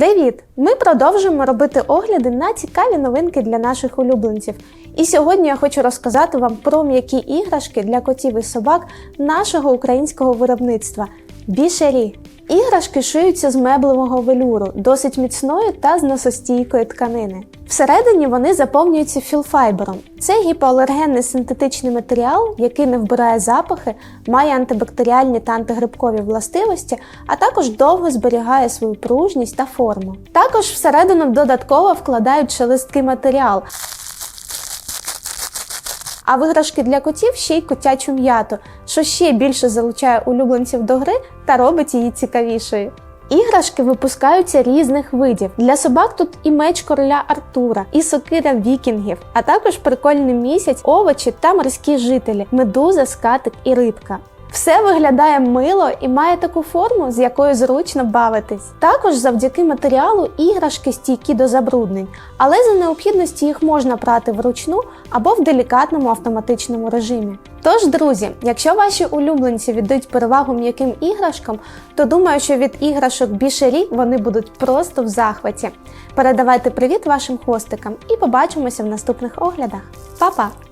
Привіт! Ми продовжуємо робити огляди на цікаві новинки для наших улюбленців. І сьогодні я хочу розказати вам про м'які іграшки для котів і собак нашого українського виробництва бішері. Іграшки шиються з меблевого велюру, досить міцної та зносостійкої тканини. Всередині вони заповнюються філфайбером. Це гіпоалергенний синтетичний матеріал, який не вбирає запахи, має антибактеріальні та антигрибкові властивості, а також довго зберігає свою пружність та форму. Також всередину додатково вкладають шелесткий матеріал. А виграшки для котів ще й котячу м'яту, що ще більше залучає улюбленців до гри та робить її цікавішою. Іграшки випускаються різних видів. Для собак тут і меч короля Артура, і сокира вікінгів, а також прикольний місяць, овочі та морські жителі, медуза, скатик і рибка. Все виглядає мило і має таку форму, з якою зручно бавитись. Також завдяки матеріалу іграшки стійкі до забруднень, але за необхідності їх можна прати вручну або в делікатному автоматичному режимі. Тож, друзі, якщо ваші улюбленці віддають перевагу м'яким іграшкам, то думаю, що від іграшок бішері вони будуть просто в захваті. Передавайте привіт вашим хвостикам і побачимося в наступних оглядах. Па-па!